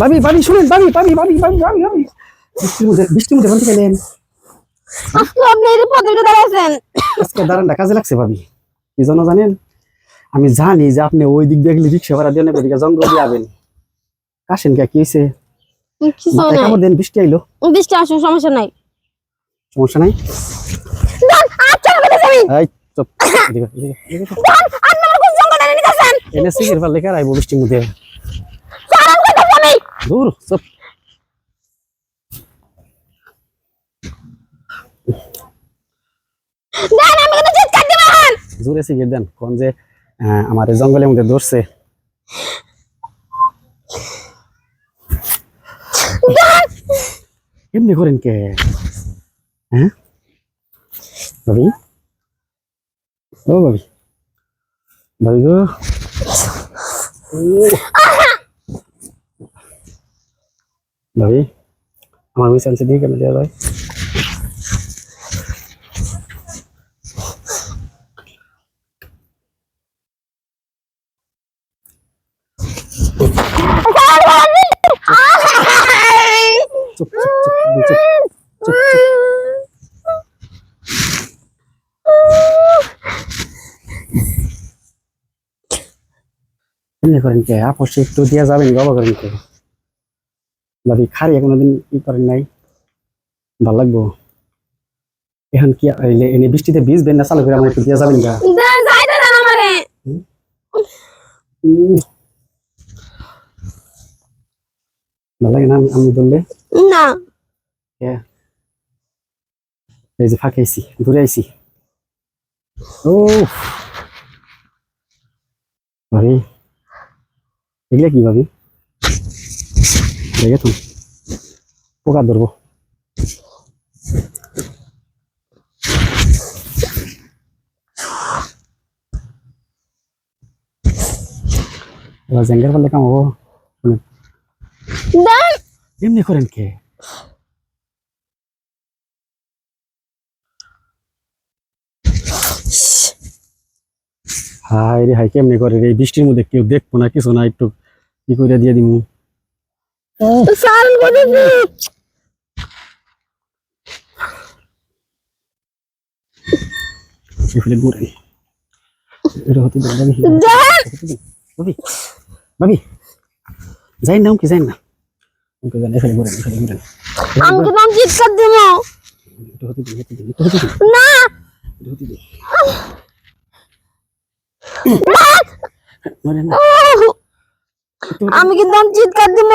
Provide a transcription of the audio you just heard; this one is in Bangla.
ভাবি ভাবি শুনেন ভাবি ভাবি ভাবি ভাবি ভাবি ভাবি বৃষ্টির মধ্যে বৃষ্টির মধ্যে কোন গেলেন। আজকে আপনি এই পদ্ধতিটা দাঁড়াইছেন। আজকে দাঁড়ানটা কাজে লাগছে ভাবি কি জন্য জানেন? আমি জানি যে আপনি ওই দিক দিয়ে গেলে রিক্সা ভাড়া দিয়ে নেবে এদিকে জঙ্গল দিয়ে যাবেন। কাশেন কে কি হয়েছে? কিছু দেন বৃষ্টি আইলো। বৃষ্টি আসুন সমস্যা নাই। সমস্যা নাই? এই চুপ। এদিকে, এদিকে, এনে বৃষ্টির মধ্যে। আমি দূর চুপ দান আমি কিন্তু চিৎকার দিব এখন জোরে সিগের দেন কোন যে আহ, আমার এই জঙ্গলের মধ্যে ধরছে এমনি করেন কে হ্যাঁ ভাবি ও ভাবি ভাবি গো ও। ভাবি, আমার ওই চান্সে দিয়ে কেন দেওয়া চুপ করেন কে? আপসে একটু দিয়া যাবেন বাবা করেন কে? ভাবি খারি কোনোদিন ই করেন নাই ভালো লাগবো এখন কি এনে বৃষ্টিতে বীজ বেন না চালু করে আমার একটু দিয়া যাবেন উম। ভালো লাগে না আমি- বললে না এই যে ফাঁকে আইছি ঘুরে আইছি ও ভাবি এগুলা কি ভাবি দেখে তুমি। পোকা ধরবো। জেঙ্গের কাম হব? দান। এমনি করেন কে? হাই রে হাই কেমনি করে রে? বৃষ্টির মধ্যে কেউ দেখব না কিছু না একটু কি করে দিয়ে দিমু। সারান কথা এফলে ঘুরে এটা হতে দেন ভাবি দান ভাবি ভাবি যাই না কি যাই না ওকে জান এফলে ঘুরে এফলে ঘুরে আমি কিন্তু আমি চিৎকার দিব এটা হতে দিন হতে দিন এটা হতে দিন না এটা হতে দিন নরে না আমি কিন্তু চিৎকার দিব?